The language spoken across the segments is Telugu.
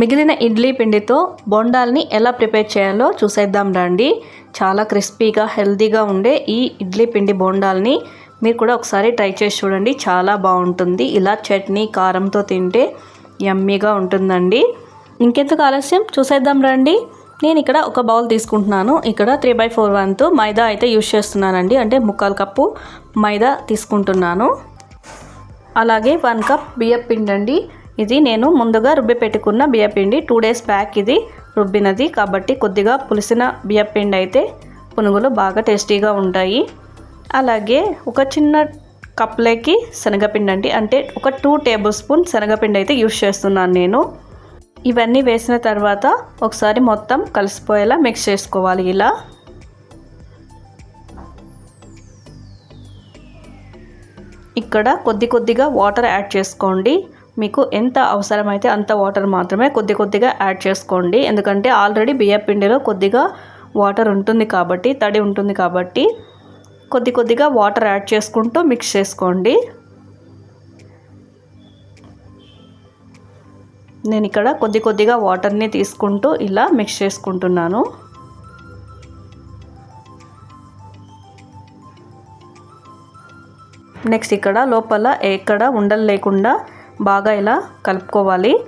మిగిలిన ఇడ్లీ పిండితో బొండాల్ని ఎలా ప్రిపేర్ చేయాలో చూసేద్దాం రండి. చాలా క్రిస్పీగా హెల్తీగా ఉండే ఈ ఇడ్లీ పిండి బొండాల్ని మీరు కూడా ఒకసారి ట్రై చేసి చూడండి. చాలా బాగుంటుంది. ఇలా చట్నీ కారంతో తింటే యమ్మీగా ఉంటుందండి. ఇంకెందుకు ఆలస్యం? చూసేద్దాం రండి. నేను ఇక్కడ ఒక బౌల్ తీసుకుంటున్నాను. ఇక్కడ త్రీ బై ఫోర్ వన్తో మైదా అయితే యూజ్ చేస్తున్నానండి. అంటే ముక్కాలు కప్పు మైదా తీసుకుంటున్నాను. అలాగే వన్ కప్ బియ్యం పిండి అండి ఇది నేను ముందుగా రుబ్బి పెట్టుకున్న బియ్యపిండి టూ డేస్ బ్యాక్ ఇది రుబ్బినది. కాబట్టి కొద్దిగా పులిసిన బియ్యపిండి అయితే పునుగులు బాగా టేస్టీగా ఉంటాయి. అలాగే ఒక చిన్న కప్లోకి శనగపిండి అండి. అంటే ఒక టూ టేబుల్ స్పూన్ శనగపిండి అయితే యూస్ చేస్తున్నాను నేను. ఇవన్నీ వేసిన తర్వాత ఒకసారి మొత్తం కలిసిపోయేలా మిక్స్ చేసుకోవాలి ఇలా. ఇక్కడ కొద్ది కొద్దిగా వాటర్ యాడ్ చేసుకోండి. మీకు ఎంత అవసరమైతే అంత వాటర్ మాత్రమే కొద్ది కొద్దిగా యాడ్ చేసుకోండి. ఎందుకంటే ఆల్రెడీ బియ్య పిండిలో కొద్దిగా వాటర్ ఉంటుంది కాబట్టి తడి ఉంటుంది కాబట్టి కొద్ది కొద్దిగా వాటర్ యాడ్ చేసుకుంటూ మిక్స్ చేసుకోండి. నేను ఇక్కడ కొద్ది కొద్దిగా వాటర్ని తీసుకుంటూ ఇలా మిక్స్ చేసుకుంటున్నాను. నెక్స్ట్ ఇక్కడ లోపల ఎక్కడ ఉండలు లేకుండా బాగా ఇలా కలుపుకోవాలి.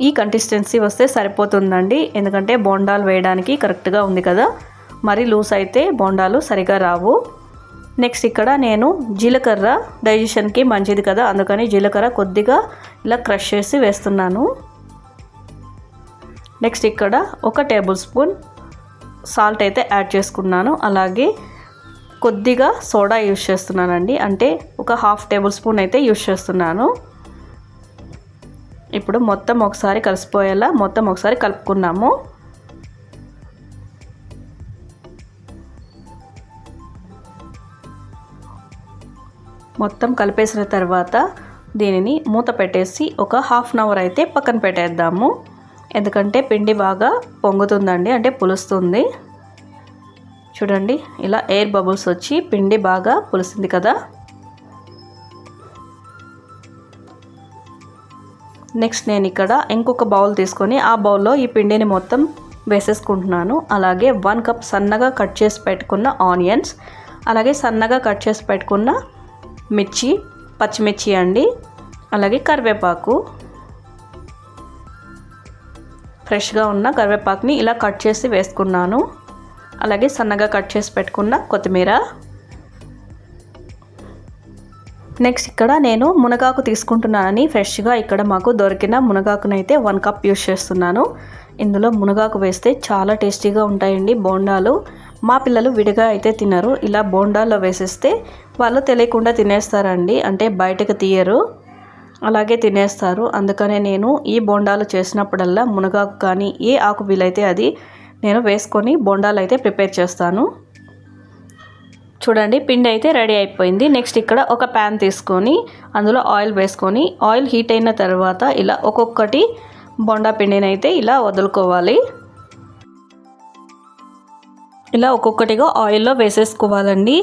ఈ కన్సిస్టెన్సీ వస్తే సరిపోతుందండి. ఎందుకంటే బోండాలు వేయడానికి కరెక్ట్గా ఉంది కదా. మరి లూస్ అయితే బోండాలు సరిగా రావు. నెక్స్ట్ ఇక్కడ నేను జీలకర్ర డైజెషన్కి మంచిది కదా. అందుకని జీలకర్ర కొద్దిగా ఇలా క్రష్ చేసి వేస్తున్నాను. నెక్స్ట్ ఇక్కడ ఒక టేబుల్ స్పూన్ సాల్ట్ అయితే యాడ్ చేసుకున్నాను. అలాగే కొద్దిగా సోడా యూస్ చేస్తున్నానండి. అంటే ఒక హాఫ్ టేబుల్ స్పూన్ అయితే యూస్ చేస్తున్నాను. ఇప్పుడు మొత్తం ఒకసారి కలిసిపోయేలా మొత్తం ఒకసారి కలుపుకున్నాము. మొత్తం కలిపేసిన తర్వాత దీనిని మూత పెట్టేసి ఒక హాఫ్ అన్ అవర్ అయితే పక్కన పెట్టేద్దాము. ఎందుకంటే పిండి బాగా పొంగుతుందండి అంటే పులుస్తుంది. చూడండి ఇలా ఎయిర్ బబుల్స్ వచ్చి పిండి బాగా పులిసింది కదా. నెక్స్ట్ నేను ఇక్కడ ఇంకొక బౌల్ తీసుకొని ఆ బౌల్లో ఈ పిండిని మొత్తం వేసేసుకుంటున్నాను. అలాగే వన్ కప్ సన్నగా కట్ చేసి పెట్టుకున్న ఆనియన్స్ అలాగే సన్నగా కట్ చేసి పెట్టుకున్న మిర్చి పచ్చిమిర్చి అండి అలాగే కరివేపాకు. ఫ్రెష్గా ఉన్న కరివేపాకుని ఇలా కట్ చేసి వేసుకున్నాను. అలాగే సన్నగా కట్ చేసి పెట్టుకున్న కొత్తిమీర. నెక్స్ట్ ఇక్కడ నేను మునగాకు తీసుకుంటున్నానని ఫ్రెష్గా ఇక్కడ మాకు దొరికిన మునగాకునైతే వన్ కప్ యూస్ చేస్తున్నాను. ఇందులో మునగాకు వేస్తే చాలా టేస్టీగా ఉంటాయండి బోండాలు. మా పిల్లలు విడిగా అయితే తినరు. ఇలా బోండాల్లో వేసేస్తే వాళ్ళు తెలియకుండా తినేస్తారండి. అంటే బయటకు తీయరు. అలాగే తినేస్తారు. అందుకనే నేను ఈ బోండాలు చేసినప్పుడల్లా మునగాకు కానీ ఏ ఆకు వీలైతే అది నేను వేసుకొని బోండాలు అయితే ప్రిపేర్ చేస్తాను. చూడండి పిండి అయితే రెడీ అయిపోయింది. నెక్స్ట్ ఇక్కడ ఒక ప్యాన్ తీసుకొని అందులో ఆయిల్ వేసుకొని ఆయిల్ హీట్ అయిన తర్వాత ఇలా ఒక్కొక్కటి బొండా పిండిని అయితే ఇలా వదులుకోవాలి. ఇలా ఒక్కొక్కటిగా ఆయిల్లో వేసేసుకోవాలండి.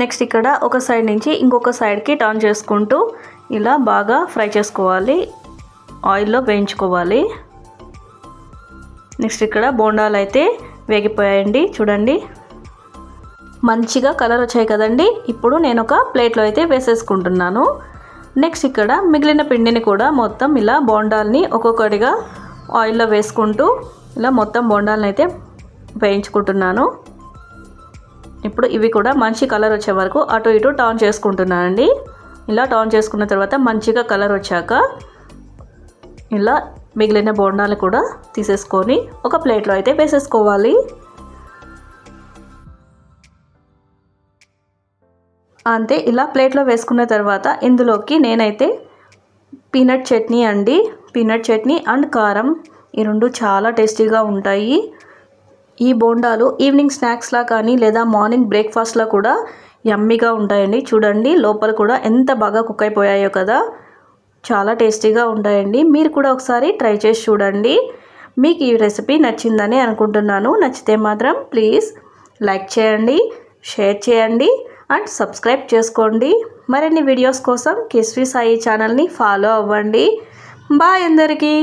నెక్స్ట్ ఇక్కడ ఒక సైడ్ నుంచి ఇంకొక సైడ్కి టర్న్ చేసుకుంటూ ఇలా బాగా ఫ్రై చేసుకోవాలి. ఆయిల్లో వేయించుకోవాలి. నెక్స్ట్ ఇక్కడ బోండాలు అయితే వేగిపోయాయండి. చూడండి. మంచిగా కలర్ వచ్చాయి కదండి. ఇప్పుడు నేను ఒక ప్లేట్లో అయితే వేసేసుకుంటున్నాను. నెక్స్ట్ ఇక్కడ మిగిలిన పిండిని కూడా మొత్తం ఇలా బోండాల్ని ఒక్కొక్కటిగా ఆయిల్లో వేసుకుంటూ ఇలా మొత్తం బోండాలను అయితే వేయించుకుంటున్నాను. ఇప్పుడు ఇవి కూడా మంచి కలర్ వచ్చే వరకు అటు ఇటు టర్న్ చేసుకుంటున్నానండి. ఇలా టర్న్ చేసుకున్న తర్వాత మంచిగా కలర్ వచ్చాక ఇలా మిగిలిన బోండాలు కూడా తీసేసుకొని ఒక ప్లేట్లో అయితే వేసేసుకోవాలి. అంతే ఇలా ప్లేట్లో వేసుకున్న తర్వాత ఇందులోకి నేనైతే పీనట్ చట్నీ అండి. పీనట్ చట్నీ అండ్ కారం ఈ రెండు చాలా టేస్టీగా ఉంటాయి. ఈ బోండాలు ఈవినింగ్ స్నాక్స్లా కానీ లేదా మార్నింగ్ బ్రేక్ఫాస్ట్లో కూడా యమ్మీగా ఉంటాయండి. చూడండి లోపల కూడా ఎంత బాగా కుక్ అయిపోయాయో కదా. చాలా టేస్టీగా ఉంటాయండి. మీరు కూడా ఒకసారి ట్రై చేసి చూడండి. మీకు ఈ రెసిపీ నచ్చిందని అనుకుంటున్నాను. నచ్చితే మాత్రం ప్లీజ్ లైక్ చేయండి షేర్ చేయండి అండ్ సబ్స్క్రైబ్ చేసుకోండి. మరిన్ని వీడియోస్ కోసం కిస్వి సాయి ఛానల్ని ఫాలో అవ్వండి. బాయ్ అందరికీ.